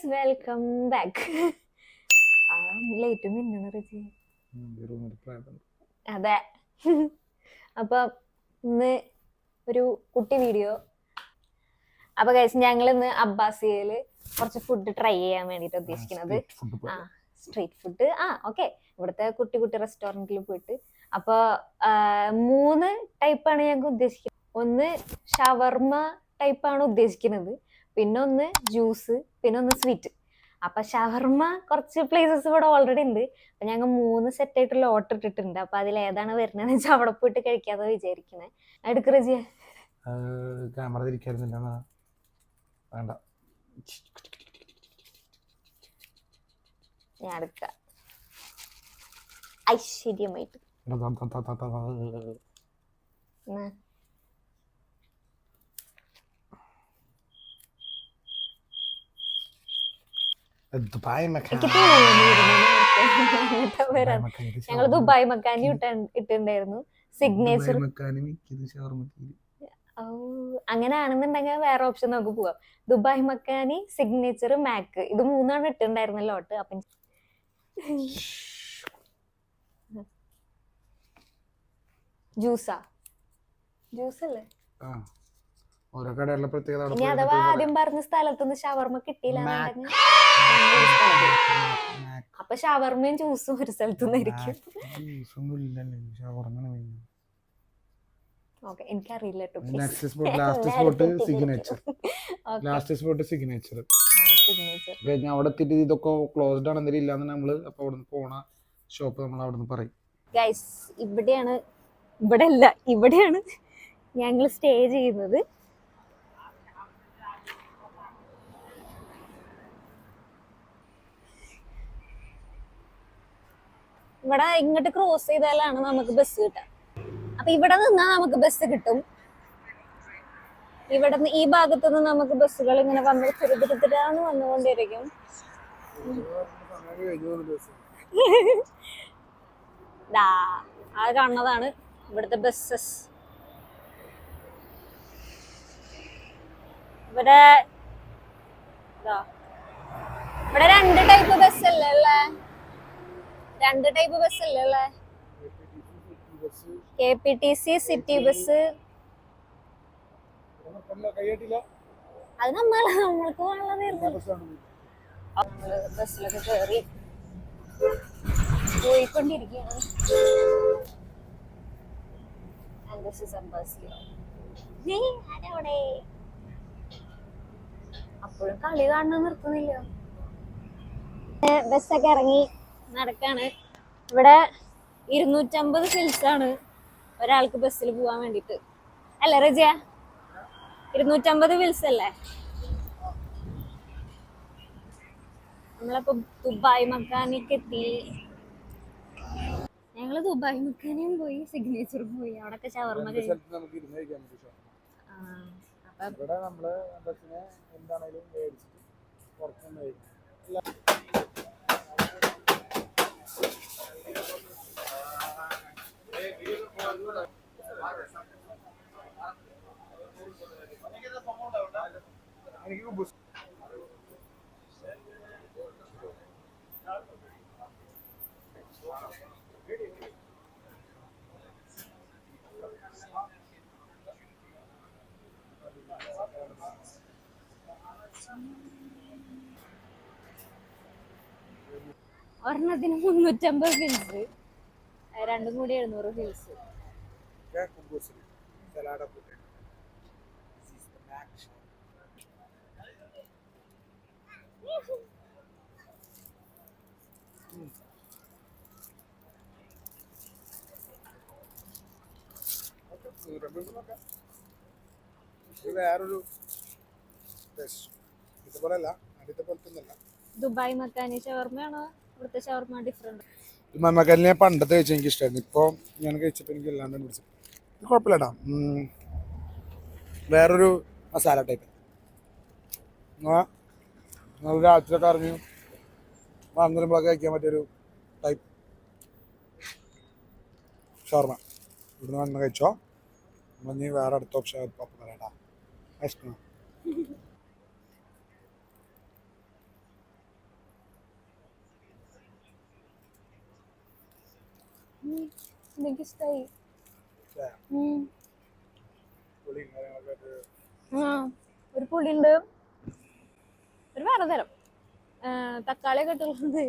Guys welcome back. ആ late മിന്നണ റിജി. അതെ. അപ്പൊ ഇന്ന് ഒരു കുട്ടി വീഡിയോ അപ്പൊ ഗൈസ് ഞങ്ങൾ ഇന്ന് അബ്ബാസിയയിൽ കുറച്ച് ഫുഡ് ട്രൈ ചെയ്യാൻ വേണ്ടിട്ട് ഉദ്ദേശിക്കുന്നത്. ആ സ്ട്രീറ്റ് ഫുഡ് ആ ഓക്കെ ഇവിടുത്തെ കുട്ടി കുട്ടി റെസ്റ്റോറന്റിൽ പോയിട്ട്. അപ്പൊ മൂന്ന് ടൈപ്പാണ് ഞങ്ങൾക്ക് ഉദ്ദേശിക്കുന്നത്. ഒന്ന് ഷവർമ ടൈപ്പാണ് ഉദ്ദേശിക്കുന്നത്. പിന്നെ ഒന്ന് ജ്യൂസ് പിന്നെ ഒന്ന് സ്വീറ്റ്. അപ്പൊ ഷവർമ കുറച്ച് പ്ലേസസ് ഇവിടെ ഓൾറെഡി ഉണ്ട്. അപ്പൊ ഞങ്ങൾ മൂന്ന് സെറ്റ് ആയിട്ടുള്ള ഓർഡർ ഇട്ടിട്ടുണ്ട്. അപ്പൊ അതിൽ ഏതാണ് വരുന്നതെന്ന് വെച്ചാൽ അവിടെ പോയിട്ട് കഴിക്കാതെ വിചാരിക്കണേ എടുക്ക് റജിയ. ക്യാമറ വേണ്ട. ഞാൻ എടുക്കാം. ഐശ്വര്യമായിട്ട്. ദുബായ് എനിക്ക് ഞങ്ങൾ ദുബായ് മക്കാനി ഇട്ട ഇട്ടിട്ടുണ്ടായിരുന്നു. സിഗ്നേച്ചർ ഓ അങ്ങനെ ആണെന്നുണ്ടെങ്കിൽ വേറെ ഓപ്ഷൻ നമുക്ക് പോവാം. ദുബായ് മക്കാനി സിഗ്നേച്ചർ മാക്ക് ഇത് മൂന്നാണ് ഇട്ടുണ്ടായിരുന്നല്ലോ ലോട്ട് അപ്പം ജ്യൂസാ? ജ്യൂസ് അല്ലേ ഓരോ കടകളിലെ പ്രത്യേകത അഥവാ ആദ്യം പറഞ്ഞ സ്ഥലത്തുനിന്ന് ഷവർമ കിട്ടിയില്ല അപ്പൊ ഷവർമയും ജ്യൂസും ഒരു ഓക്കെ എനിക്കറിയില്ല next spot last spot signature അവിടെ എത്തിയിട്ട് ഇതൊക്കെ ക്ലോസ്ഡ് ആണ് എന്തെങ്കിലും ഇല്ലാന്ന് നമ്മൾ അപ്പൊ അവിടെ പോണ ഷോപ്പ് നമ്മൾ അവിടെ നിന്ന് പറയും. ഗൈസ് ഇവിടെയാണ് ഇവിടെ അല്ല ഇവിടെയാണ് ഞങ്ങൾ സ്റ്റേ ചെയ്യുന്നത്. ഇവിടെ ഇങ്ങോട്ട് ക്രോസ് ചെയ്താലാണ് നമുക്ക് ബസ് കിട്ടുക. അപ്പൊ ഇവിടെ നിന്നാ നമുക്ക് ബസ് കിട്ടും. ഇവിടെ നിന്ന് ഈ ഭാഗത്തു നിന്ന് നമുക്ക് ബസ്സുകൾ ഇങ്ങനെ വന്ന് ചെറുതിരുത്തിരാന്ന് വന്നുകൊണ്ടിരിക്കും. ദാ ആ കാണുന്നതാണ് ഇവിടുത്തെ ബസ്സസ് ഇവിടെ. ഇവിടെ രണ്ട് ടൈപ്പ് ബസ് അല്ലേ രണ്ട് ടൈപ്പ് ബസ് അല്ലേ K P T C city bus അത് നമ്മൾ നമ്മൾക്ക് ബസ്സിലൊക്കെ കയറി? അപ്പോഴും കളി കാണാൻ നിർത്തുന്നില്ല. ബസ്സൊക്കെ ഇറങ്ങി. നടക്കാണ്. ഇവിടെ ഇരുന്നൂറ്റമ്പത് ഫിൽസ് ആണ് ഒരാൾക്ക് ബസ്സിൽ പോവാൻ വേണ്ടിട്ട്. അല്ല റജിയ? ഇരുന്നൂറ്റമ്പത് ഫിൽസ് അല്ലേ? നമ്മളിപ്പോ ദുബായ് മക്കാനിക്ക് എത്തി. ഞങ്ങൾ ദുബായ് മക്കാനിയും പോയി സിഗ്നേച്ചർ പോയി. അവിടൊക്കെ ഷവർമ ഇവിടെ നമ്മൾ ബസ്സിനെ എന്താണേലും മേടിച്ചിട്ട് പുറത്തുനിന്ന് കഴിക്കും എനിക്ക് ബുസ് ഒരെണ്ണത്തിന് മുന്നൂറ്റമ്പത് ഫിൽസ് രണ്ടും കൂടി എഴുന്നൂറ് ഫിൽസ് ഞാൻ കുബൂസിൽ സലാഡ കൂട്ടെ ഇത് വേറൊരു ആദ്യത്തെ പോലത്തെ ദുബായ് മക്കാനി ഇവിടുത്തെ ഡിഫറെന്റ് പണ്ടത്തെ കഴിച്ചാൽ എനിക്ക് ഇഷ്ടമായിരുന്നു ഇപ്പോൾ ഞാൻ കഴിച്ചപ്പോൾ എനിക്ക് എല്ലാണ്ട് പിടിച്ചു. കുഴപ്പമില്ലടാ. വേറൊരു മസാല ടൈപ്പ് നിങ്ങൾ രാത്രിയൊക്കെ അറിഞ്ഞു. വന്നിരുമ്പോഴൊക്കെ കഴിക്കാൻ പറ്റിയൊരു ടൈപ്പ് ഷവർമ്മ ഇവിടുന്ന് വന്ന് കഴിച്ചോ. നമ്മൾ നീ വേറെ അടുത്ത ഓപ്ഷൻ പപ്പ പറയടാ. ഭക്ഷണം ഒരു പുളിയുണ്ട് ഒരു വേറെ തരം. തക്കാളി ഒക്കെ ഇട്ടുള്ളത്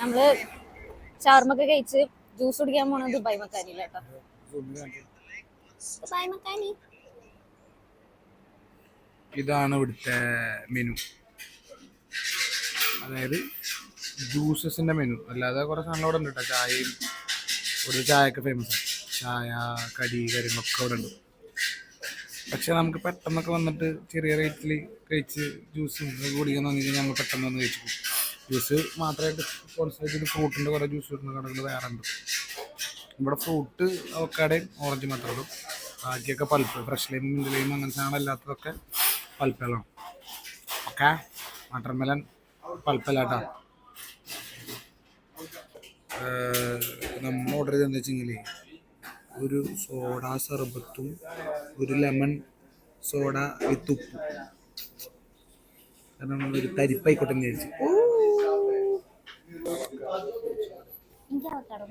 നമ്മൾ ഷവർമൊക്കെ കഴിച്ച് ജ്യൂസ് കുടിക്കാൻ പോണത് ദുബായ് മക്കാനി ഇതാണ് ഇവിടുത്തെ മെനു അതായത് ജ്യൂസസിന്റെ മെനു അല്ലാതെ കുറെ സാധനങ്ങൾ ഉണ്ട് കേട്ടോ ചായയും ഒരു ചായയൊക്കെ ഫേമസ് ആണ്. ചായ കടി കാര്യങ്ങളൊക്കെ അവിടെ ഉണ്ട് പക്ഷെ നമുക്ക് പെട്ടെന്നൊക്കെ വന്നിട്ട് ചെറിയ റേറ്റിൽ കഴിച്ച് ജ്യൂസും കുടിക്കാൻ തോന്നി കഴിഞ്ഞാൽ ഞങ്ങൾ പെട്ടെന്ന് വന്ന് കഴിച്ചു പോകും. ജ്യൂസ് മാത്രമായിട്ട് കോൺസെൻട്രേറ്റ് ചെയ്ത് ഫ്രൂട്ടിന്റെ കുറേ ജ്യൂസ് കിട്ടുന്ന കടകൾ വേറെ ഉണ്ട് ഇവിടെ ഫ്രൂട്ട് അവക്കാടയും ഓറഞ്ച് മാത്രമേ ഉള്ളൂ. ബാക്കിയൊക്കെ pulp fresh lime mint lime അങ്ങനത്തെ സാധനം അല്ലാത്തതൊക്കെ പൽപ്പലാണ് ഓക്കെ? വാട്ടർമെലൻ പൽപ്പലാട്ടാ നമ്മൾ ഓർഡർ ചെയ്തെന്ന് വെച്ചെങ്കിൽ ഒരു സോഡ സർബത്തും ഒരു ലെമൺ സോഡ വിത്ത് കാരണം നമ്മളൊരു തരിപ്പായിക്കോട്ടെ എന്ന് വിചാരിച്ചു. എനിക്ക് അവക്കാടോ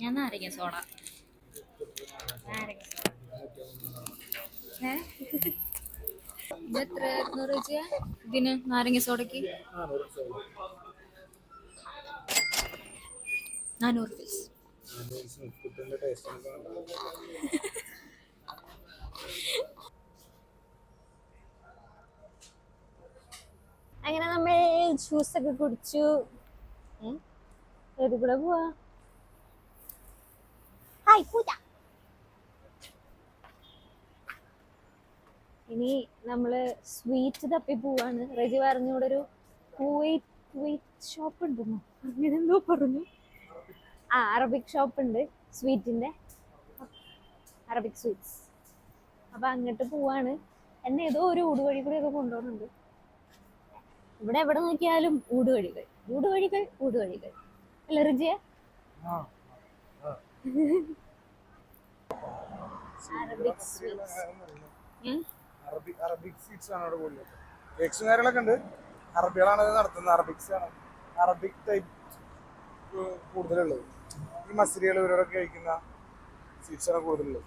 ഞാൻ നാരങ്ങ സോഡ നാരങ്ങ? ഇത് എത്ര ഇരുന്നൂറ് വെച്ചാ ഇതിന് നാരങ്ങ സോഡക്ക് നാനൂറ് പീസ് അങ്ങനെ നമ്മൾ ജ്യൂസ് ഒക്കെ കുടിച്ചു. ഏത് കൂടെ പോവാ? ഹായ് പൂജ. ഇനി നമ്മൾ സ്വീറ്റ് തപ്പി പോവാണ്. റജി പറഞ്ഞു ഇവിടെ ഒരു കുവൈറ്റ് കുവൈറ്റ് ഷോപ്പ് ഉണ്ടെന്നോ അങ്ങനെ എന്തോ പറഞ്ഞു. ആ അറബിക് ഷോപ്പ് ഉണ്ട് സ്വീറ്റിന്റെ. Arabic sweets. അപ്പൊ അങ്ങോട്ട് പോവാണ്. എന്നെ ഏതോ ഒരു ഊടുവഴി കൂടി ഒക്കെ കൊണ്ടുപോകുന്നുണ്ട്. ഇവിടെ എവിടെ നോക്കിയാലും ഊടുവഴികൾ. ഊടുവഴികൾ ഊടുവഴികൾ. അല്ല റിജിയ അറബിക് സ്വീറ്റ്സ് ആണ് അവിടെ കൂടുതൽ. ഉണ്ട്. അറബികളാണ് ഇത് നടത്തുന്നത്. അറബിക്സ് ആണ്. അറബിക് ടൈപ്പ് കൂടുതലുള്ളത്. ഈ മസ്രികൾ ഇവരൊക്കെ കഴിക്കുന്ന സ്വീറ്റ്സ് ആണ് കൂടുതലുള്ളത്.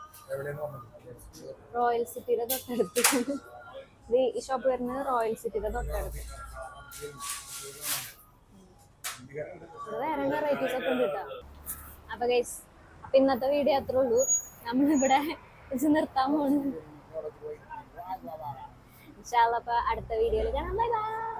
റോയൽ സിറ്റിയുടെ തൊട്ടടുത്ത് ഈ ഷോപ്പ് വരുന്നത് റോയൽ സിറ്റിയുടെ തൊട്ടടുത്ത് വേറെ വെറൈറ്റീസ് ഒക്കെ ഉണ്ട് കേട്ടോ അപ്പൊ ഗൈസ് അപ്പൊ ഇന്നത്തെ വീഡിയോ അത്രേ ഉള്ളൂ നമ്മളിവിടെ വെച്ച് നിർത്താൻ പോണു ഇൻഷാല്ല അപ്പൊ അടുത്ത വീഡിയോയിൽ കാണാം ബൈ ബൈ